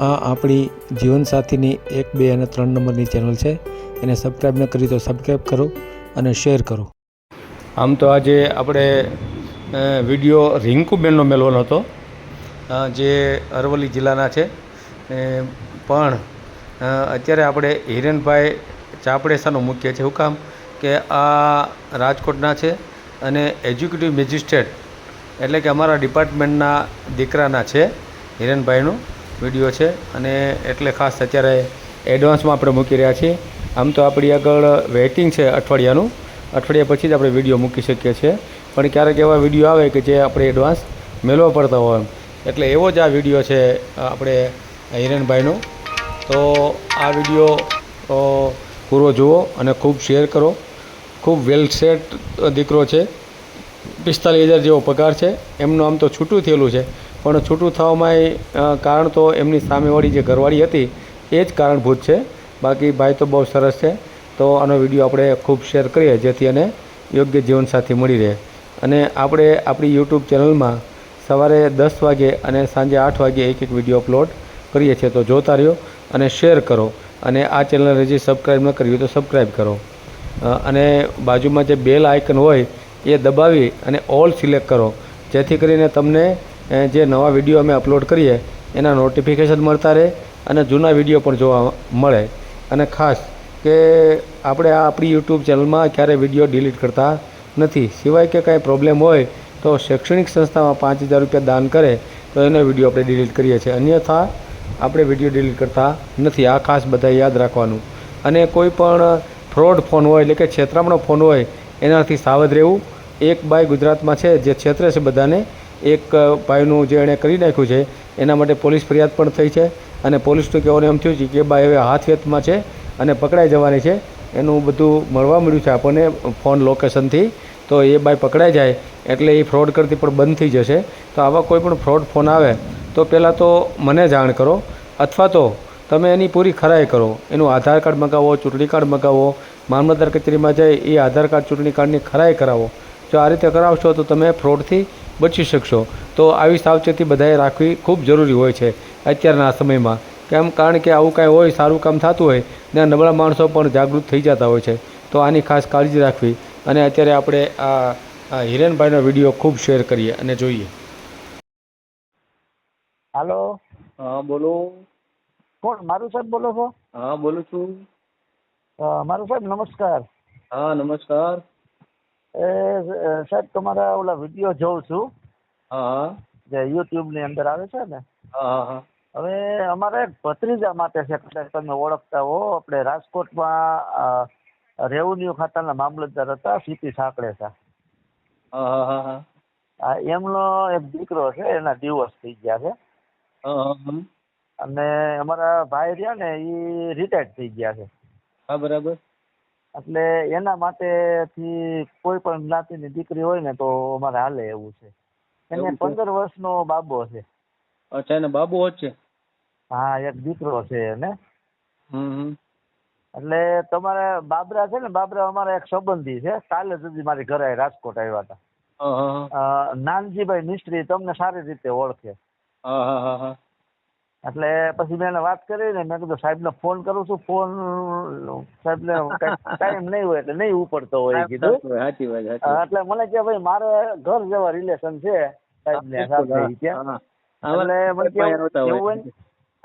આ આપણી જીવનસાથીની એક, બે અને ત્રણ નંબરની ચેનલ છે. એને સબસ્ક્રાઈબ ન કરી તો સબસ્ક્રાઈબ કરો અને શેર કરો. આમ તો આજે આપણે વીડિયો રિંકુબેનનો મેળવાનો હતો. જે અરવલ્લી જિલ્લાના છે. પણ અત્યારે આપણે હિરેનભાઈ ચાપડેસાનું મૂકીએ છીએ હું કામ? કે આ રાજકોટના છે અને એજ્યુકેટિવ મેજિસ્ટ્રેટ એટલે કે અમારા ડિપાર્ટમેન્ટના દીકરાના છે હિરેનભાઈનો. વીડિયો છે અને એટલે ખાસ અત્યારે એડવાન્સમાં આપણે મૂકી રહ્યા છીએ. આમ તો આપણી આગળ વેઇટિંગ છે અઠવાડિયાનું. અઠવાડિયા પછી જ આપણે વીડિયો મૂકી શકીએ છીએ. પણ ક્યારેક એવા વીડિયો આવે કે જે આપણે એડવાન્સ મેળવવા પડતા હોય એટલે એવો જ આ વીડિયો છે આપણે હિરેનભાઈનો. તો આ વીડિયો પૂરો જુઓ અને ખૂબ શેર કરો. ખૂબ વેલ સેટ દીકરો છે. પિસ્તાલીસ હજાર જેવો પગાર છે. એમનું આમ તો છૂટું થયેલું છે. પણ છૂટું થવામાં કારણ તો એમની સામેવાળી જે ઘરવાળી હતી, એ જ કારણભૂત છે. બાકી ભાઈ તો બહુ સરસ છે. તો આનો વીડિયો આપણે ખૂબ શેર કરીએ, જેથી એને યોગ્ય જીવનસાથી મળી રહે. અને આપણે આપણી યુટ્યુબ ચેનલમાં સવારે દસ વાગે અને સાંજે આઠ વાગે એક એક વીડિયો અપલોડ કરીએ છીએ. તો જોતા રહ્યો અને શેર કરો. અને આ ચેનલ હજી સબસ્ક્રાઈબ ન કરી તો સબસ્ક્રાઈબ કરો. અને બાજુમાં જે બેલ આઇકન હોય, એ દબાવી અને ઓલ સિલેક્ટ કરો. જેથી કરીને તમને જે નવા વીડિયો અમે અપલોડ કરીએ, એના નોટિફિકેશન મળતા રહે અને જૂના વીડિયો પણ જોવા મળે. અને ખાસ કે આપણે આપણી યુટ્યુબ ચેનલમાં ક્યારેય વીડિયો ડિલીટ કરતા નથી. સિવાય કે કાંઈ પ્રોબ્લેમ હોય તો શૈક્ષણિક સંસ્થામાં પાંચ હજાર રૂપિયા દાન કરે તો એનો વીડિયો આપણે ડિલીટ કરીએ છીએ. અન્યથા આપણે વીડિયો ડિલીટ કરતા નથી. આ ખાસ બધા યાદ રાખવાનું. અને કોઈ પણ ફ્રોડ ફોન હોય, એટલે કે છેતરામણો ફોન હોય, એનાથી સાવધ રહેવું એક બાય ગુજરાતમાં છે. જે છેતરે છે બધાને એક ભાઈનું જે એણે કરી નાખ્યું છે, એના માટે પોલીસ ફરિયાદ પણ થઈ છે અને પોલીસનું કહેવાનું એમ થયું છે કે બાઈ હવે હાથ વેતમાં છે અને પકડાઈ જવાની છે. એનું બધું મળવા મળ્યું છે આપણને ફોન લોકેશનથી. તો એ બાય પકડાઈ જાય એટલે એ ફ્રોડ કરતી પણ બંધ થઈ જશે. તો આવા કોઈ પણ ફ્રોડ ફોન આવે તો પહેલાં તો મને જાણ કરો અથવા તો તમે એની પૂરી ખરાઈ કરો. એનું આધાર કાર્ડ મગાવો, ચૂંટણી કાર્ડ મગાવો, મામલતદાર કચેરીમાં જાય એ આધાર કાર્ડ, ચૂંટણી કાર્ડની ખરાઈ કરાવો. જો આ રીતે કરાવશો તો તમે ફ્રોડથી બચી શકશો. તો આવી સાવચેતી બધાએ રાખવી ખૂબ જરૂરી હોય છે અત્યારના સમયમાં. કેમ? કારણ કે આવું કાંઈ હોય સારું કામ થતું હોય ને નબળા માણસો પણ જાગૃત થઈ જતા હોય છે. તો આની ખાસ કાળજી રાખવી. અને અત્યારે આપણે આ હિરેનભાઈનો વીડિયો ખૂબ શેર કરીએ અને જોઈએ. હાલો? હા બોલો. કોણ? મારું સાહેબ બોલો છો? હા બોલું છું. મારું સાહેબ નમસ્કાર. હા નમસ્કાર. સાહેબ તમારા ઓલા વીડિયો જોઉં છું. જે યુટ્યુબની અંદર આવે છે ને. હવે અમારે ભત્રીજા માટે છે કદાચ તમે ઓળખતા હો. આપણે રાજકોટમાં રેવન્યુ ખાતાના મામલતદાર હતા સીપી સાંકળેસા હા હા હા હા. આ એમનો એક દીકરો છે એના દિવસ થઈ ગયા છે. અને અમારા ભાઈ રહ્યા ને એ રિટાયર્ડ થઈ ગયા છે. હા બરાબર. એટલે એના માટેથી કોઈ પણ જ્ઞાતિની દીકરી હોય ને તો અમારે હાલે એવું છે. એને પંદર વર્ષ પંદર વર્ષનો બાબો છે. અચ્છા એને બાબુ છે? હા એક દીકરો છે એને. એટલે તમારે બાબરા છે ને બાબરા અમારા એક સંબંધી છે. કાલે સુધી મારી ઘરે રાજકોટ આવ્યા હતા. નાનજીભાઈ મિસ્ત્રી તમને સારી રીતે ઓળખે. એટલે પછી મેં એને વાત કરી ને મેં કીધું સાહેબને ફોન કરું છું. ફોન સાહેબને ટાઈમ નહીં હોય એટલે નહીં ઉપડતો હોય કીધું. એટલે મને કે ભાઈ મારે ઘર જેવા રિલેશન છે સાહેબને સાથે ઈ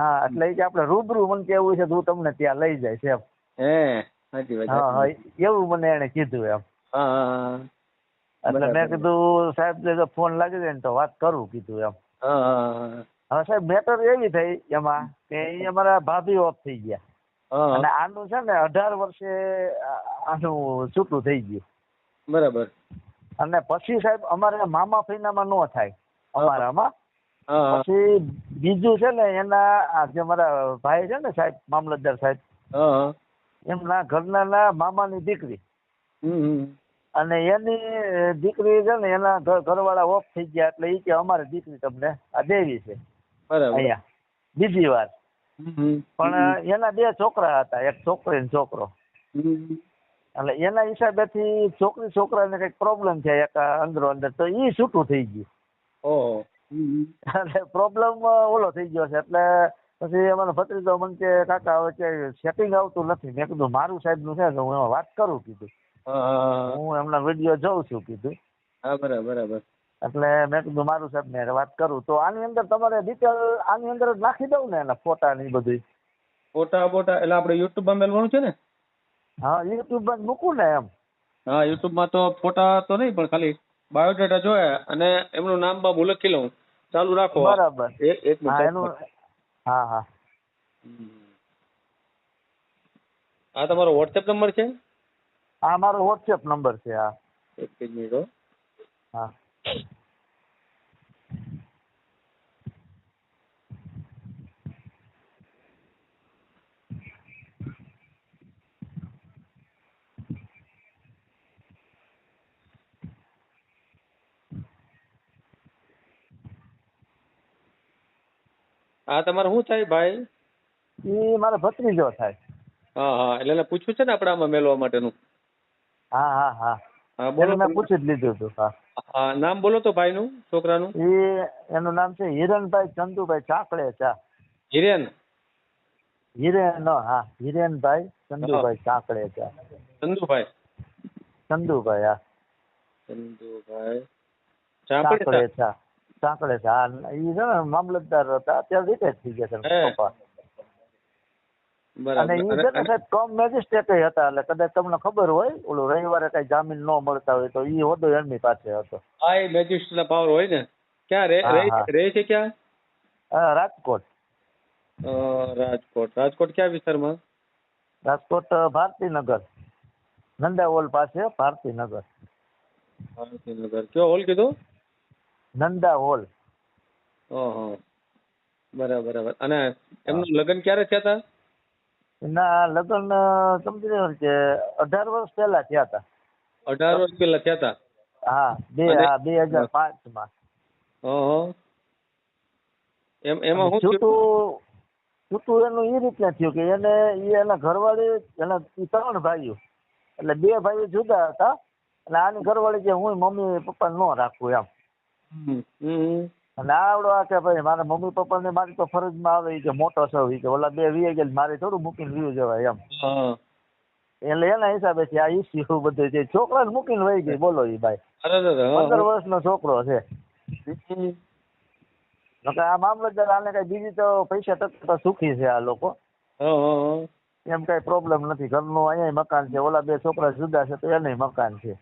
હા. એટલે કે આપણે રૂબરૂ મને કેવું છે તું તમને ત્યાં લઈ જાય એમ. હે સાચી વાત હા હા એવું મને એને કીધું એમ. એટલે મેં કીધું સાહેબ ફોન લાગી જાય ને તો વાત કરું કીધું એમ. હવે સાહેબ મેટર એવી થઈ એમાં કે અમારા ભાભી ઓફ થઈ ગયા. અને આનું છે ને અઢાર વર્ષે આનું છૂટું થઈ ગયું. બરાબર. અને પછી સાહેબ અમારે મામા ફૈનામાં નો થાય. અમારામાં. પછી બીજું છે ને એના જે મારા ભાઈ છે ને સાહેબ મામલતદાર સાહેબ એમના ઘરના ના મામાની દીકરી. અને એની દીકરી છે ને એના ઘર ઘરવાળા ઓફ થઈ ગયા એટલે એ કે અમારી દીકરી તમને આ દેવી છે. બરાબર. બીજી વાર. પણ એના બે છોકરા હતા એક છોકરી ને છોકરો. એટલે એના હિસાબેથી છોકરી છોકરાને કંઈક પ્રોબ્લેમ છે એક અંદરો અંદર તો ઈ છૂટું થઈ ગયું. ઓહો. એટલે પ્રોબ્લેમ ઓલો થઈ ગયો છે. એટલે પછી અમારો ભત્રીજો મને કે કાકા હવે કે સેટિંગ આવતું નથી. મેં કીધું મારું સાહેબનું છે તો હું એમાં વાત કરું કીધું. હા એમના વીડિયો જોઉં છું કીધું. હા બરાબર બરાબર. એટલે મેં કીધું મારું સાહેબ ને વાત કરું. તો આની અંદર તમારે ડિટેલ આની અંદર જ નાખી દઉં ને એના ફોટા ની બધી? ફોટા ફોટા એટલે આપણે યુટ્યુબમાં મેળવાનું છે ને? હા યુટ્યુબમાં મૂકું ને એમ. હા યુટ્યુબમાં તો ફોટા તો નહીં પણ ખાલી બાયોડેટા જોયા અને એમનું નામ બાબુ લખી લઉં. ચાલુ રાખો. બરાબર. એક એક મિનિટ. એનું હા હા. આ તમારો વોટ્સએપ નંબર છે? આ મારો વોટ્સએપ નંબર છે આ એક મિનિટ હો. હા આ તમારે શું થાય ભાઈ? એ મારો ભત્રીજો થાય. હા હા એટલે એને પૂછ્યું છે ને આપણે આમાં મેળવવા માટેનું? હા હા હા. હા બોલો મેં પૂછી જ લીધું હતું હા. હા નામ બોલો તો ભાઈનું છોકરાનું. એ એનું નામ છે હિરણભાઈ ચંદુભાઈ ચાકળેચા હિરેન? હિરેન હા હિરેનભાઈ ચંદુભાઈ ચાકળેચા ચંદુભાઈ? ચંદુભાઈ હા. ચંદુભાઈ ચાંપડેસા ચાકળેચા ચાકળેચા હા ઈ છે ને મામલતદાર હતા અત્યારે રિટાયર થઈ ગયા છે હે. પપ્પા બરાબર અને ઈ અને- છે ને અને- સાહેબ કમ મેજિસ્ટ્રેટ હતા એટલે કદાચ તમને ખબર હોય ઓલું રવિવારે કઈ જામીન ન મળતા હોય તો ઈ હોદ્દો એમની પાસે હતો હા એ મેજિસ્ટ્રેટ ના પાવર હોય ને ક્યાં રહે હા, રહે હા. રહે છે ક્યાં હા, રાજકોટ અ, રાજકોટ રાજકોટ ક્યાં વિસ્તારમાં રાજકોટ અ, ભારતીનગર નંદા હોલ પાસે ભારતીનગર ભારતીનગર કયો હોલ કીધું નંદા હોલ. ઓહો. બરાબર બરાબર. અને એમનું લગ્ન ક્યારે થયા હતા ના લગ્ન સમજી લો કે અઢાર વર્ષ પહેલા થયા હતા અઢાર વર્ષ પહેલા થયા હતા હા બે હા બે હજાર પાંચમાં ઓહો. એમ એમાં હું છૂટું છૂટું એનું એ રીતના થયું કે એને એ એના ઘરવાળી એના ત્રણ ભાઈઓ. એટલે બે ભાઈઓ જુદા હતા. અને આની ઘરવાળી કે હું મમ્મી પપ્પા ન રાખું એમ. અને આવડો આ કે ભાઈ મારા મમ્મી પપ્પા ને મારી તો ફરજમાં આવે કે મોટો છો કે ઓલા બે વીએ ગયા મારે થોડું મૂકીને વીયું જવાય એમ. એટલે એના હિસાબે છે આ ઇસ્યુ બધું છે. છોકરાને મૂકીને વહી ગઈ બોલો એ ભાઈ. પંદર વર્ષ નો છોકરો છે. આ મામલતદાર આને કઈ બીજી તો પૈસા તક સુખી છે આ લોકો. એમ કઈ પ્રોબ્લેમ નથી. ઘરનું અહીંયા મકાન છે. ઓલા બે છોકરા જુદા છે તો એને મકાન છે.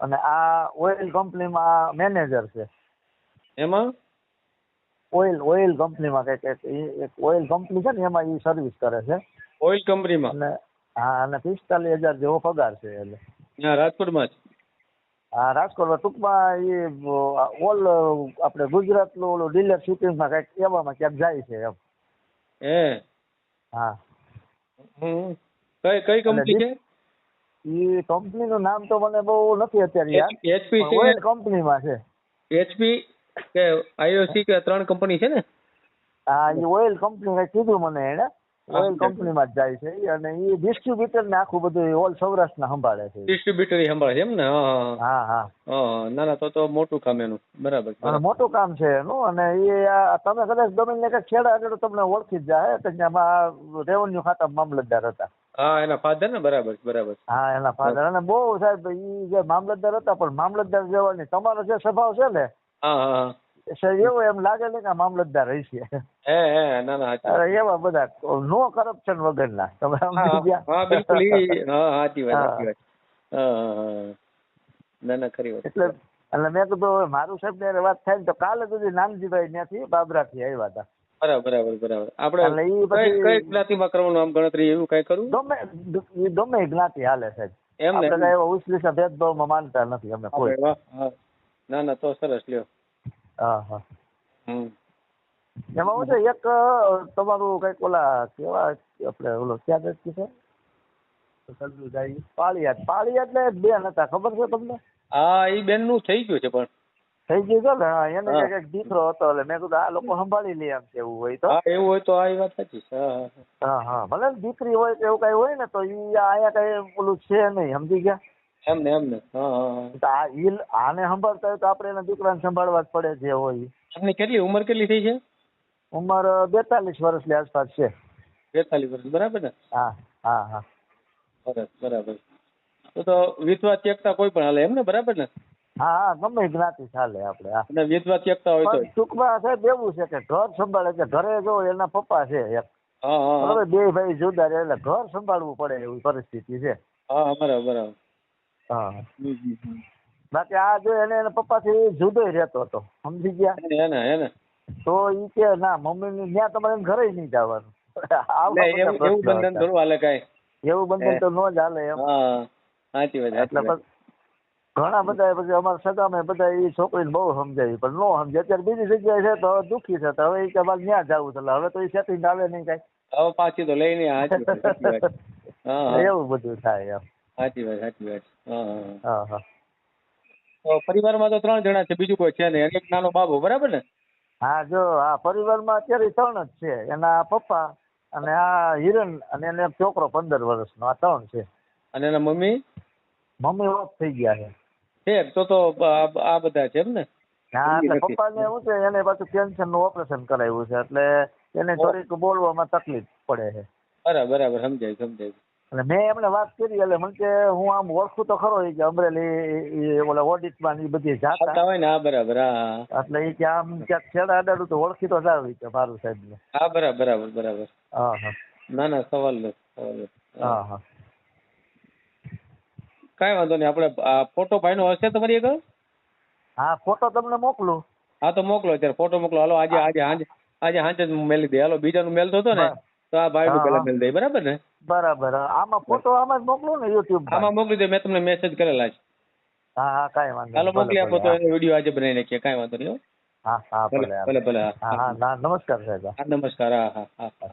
અને આ ઓઇલ કંપનીમાં મેનેજર છે. એમાં? ઓઇલ ઓઇલ કંપનીમાં કંઈક એક ઓઇલ કંપની છે ને એમાં એ સર્વિસ કરે છે. ઓઇલ કંપનીમાં? અને હા અને પિસ્તાલીસ હજાર જેવો પગાર છે એટલે. ત્યાં રાજકોટમાં જ. હા રાજકોટમાં ટૂંકમાં એ ઓલ આપણે ગુજરાતનું ઓલું ડીલરશીપિંગમાં કંઈક એવામાં ક્યાંક જાય છે એમ. હે? હા. કઈ કઈ કંપની છે? એ કંપનીનું નામ તો મને બહુ નથી અત્યારે યાદ એચપી ઓઇલ કંપનીમાં છે એચપી કે આઈઓસી કે ત્રણ કંપની છે ને? હા એ ઓઇલ કંપની કીધું મને એને. ઓઇલ. કંપનીમાં જ જાય છે અને એ ડિસ્ટ્રીબ્યુટર ને આખું બધું ઓલ સૌરાષ્ટ્રના સંભાળે છે ઈ. ડિસ્ટ્રીબ્યુટર સંભાળે છે એમ ને? હા હા, ના ના તો તો મોટું કામ એનું. બરાબર મોટું કામ છે એનું અને એ તમે કદાચ ગમે ને કંઈક છેડા આગળ તમને ઓળખી જ જાય કે રેવન્યુ ખાતા મામલતદાર હતા. હા એના ફાધર ને બરાબર બરાબર. હા એના ફાધર અને બહુ સાહેબ ઈ જે મામલતદાર હતા પણ મામલતદાર જેવાની તમારો જે સ્વભાવ છે ને હા હા એવું એમ લાગે છે કે મામલતદાર હશે હે હે ના ના સાચી અરે એવા બધા નો કરપ્શન વગરના. તમે હા, બિલકુલ હા સાચી વાત સાચી વાત. ના ના ખરી વાત. એટલે એટલે મેં કીધું મારું સાહેબ ને વાત થાય ને તો કાલે સુધી નાનજીભાઈ ત્યાંથી બાબરાથી આવ્યા હતા. બરાબર બરાબર બરાબર. આપણે કઈ પછી- કઈ જ્ઞાતિમાં કરવાનું આમ ગણતરી એવું કઈ કરવું ગમે ગમે જ્ઞાતિ હાલે છે એમ ને? આપણે કઈ એવા ઉછલીસા ભેદભાવમાં માનતા નથી અમે કોઈ. હા. ના ના તો સરસ લ્યો. હા હા. હમ. એમાં હું છે એક તમારું કંઈક ઓલા કેવા આપણે ઓલો ક્યાં વ્યક્તિ છે સરદુજાઈ. પાળિયાદ. એટલે ને બેન હતા ખબર છે તમને? હા એ બેનનું થઈ ગયું છે પણ. થઈ ગયું ને? હા, એને કંઈક દીકરો હતો એટલે મેં કીધું આ લોકો સંભાળી લે એમ એવું હોય તો? એવું હોય તો આ વાત સાચી છે. હા હા, ભલે દીકરી હોય કે એવું કઈ હોય ને તો ઈ આયા કઈ પેલું છે નહીં સમજી ગયા? હા એમ ને એમ ને. હા હા હા. તો આ ઈ આને સંભાળતા હોય તો આપણે એના દીકરાને સંભાળવા જ પડે જે હોય. એમની કેટલી ઉંમર કેટલી થઈ છે? ઉંમર બેતાલીસ વર્ષની આસપાસ છે. બેતાલીસ વર્ષ બરાબર ને? હા હા હા. બરાબર બરાબર. તો તો વિધવા ત્યક્તા કોઈ પણ હાલે એમ ને બરાબર ને? હા હા ગમે જ્ઞાતિ ચાલે આપણે હા. અને વિધવા ચેકતા હોય તો. પણ ટૂંકમાં સાહેબ એવું છે કે ઘર સંભાળે છે ઘરે જો એના પપ્પા છે એક. હા હા હા. બરાબર બે ભાઈ જુદા રહે એટલે ઘર સંભાળવું પડે એવી પરિસ્થિતિ છે. હા હા, બરાબર બરાબર. હા. હમ, હમ, હમ. બાકી આ જો એને એના પપ્પાથી જુદો રહેતો હતો સમજી ગયા? એને એને એને. તો ઈ કે ના મમ્મી ત્યાં તમારે એને ઘરે નહીં જવાનું. આવા એટલે બધા એવું એવું પ્રશ્નો બંધન હતા. થોડું હાલે કાંઈ. એવું બંધન તો ન જ હાલે એમ. હા સાચી વાત એટલે વાત. ઘણા બધા પછી અમારા સગામે બધા એ છોકરીને બહુ સમજાવી પણ નો સમજે. અત્યારે બીજી જગ્યાએ છે તો દુઃખી છે તો હવે એ કે મારે ત્યાં જવું છે હવે તો એ સેટિંગ આવે નહીં કાંઈ. હવે પાછી તો લઈ નહીં સાચી વાત સાચી વાત. હા હા. એવું બધું થાય એમ. સાચી વાત સાચી વાત. હા હા હા. હા હા. તો પરિવારમાં તો ત્રણ જણા છે બીજું કોઈ છે નહીં. અને એક નાનો બાબો બરાબર ને? હા જો આ પરિવારમાં અત્યારે ત્રણ જ છે. એના પપ્પા અને આ હિરણ અને એને છોકરો પંદર વર્ષનો આ ત્રણ છે. અને એના મમ્મી? મમ્મી ઓફ થઈ ગયા છે. છે તો તો આ બધા છે એમ ને? હા એટલે. પપ્પાને શું છે એને પાછું કેન્સરનું ઓપરેશન કરાવ્યું છે એટલે એને થોડીક બોલવામાં તકલીફ પડે છે. બરાબર બરાબર સમજાય સમજાય. એટલે મેં એમને વાત કરી એટલે મને કે હું આમ ઓળખું તો ખરો કે અમરેલી ઓલા ઓડિટમાં ને બધી જાતા. હોય ને હા બરાબર હા એટલે એ કે આમ ક્યાંક છેડા અડાડું તો ઓળખી તો જાવ કે મારું સાહેબ ને હા બરાબર બરાબર બરાબર. હા હા. ના ના સવાલ નથી સવાલ નથી. હા હા. કાંઈ વાંધો નહીં. આપણે ફોટો ભાઈનો હશે તમારી આગળ હા ફોટો તમને મોકલું. હા તો મોકલો અત્યારે. ફોટો મોકલો. હાલો આજે આજે આજે આજે સાંજે જ મેલી દે. હાલો બીજાનું મેલતો હતો ને તો આ ભાઈ નું પેલા મેલ દે. બરાબર ને? બરાબર. આમાં ફોટો આમાં જ મોકલું ને યુટ્યુબ આમાં મોકલી દે. મેં તમને મેસેજ કરેલા છે. હા હા કાંઈ વાંધો હાલો મોકલી આપો તો એનો વીડિયો આજે બનાવી નાખીએ. કઈ વાંધો નહીં હા. હા ભલે ભલે હા. હા નમસ્કાર સાહેબ. હા નમસ્કાર. હા હા હા.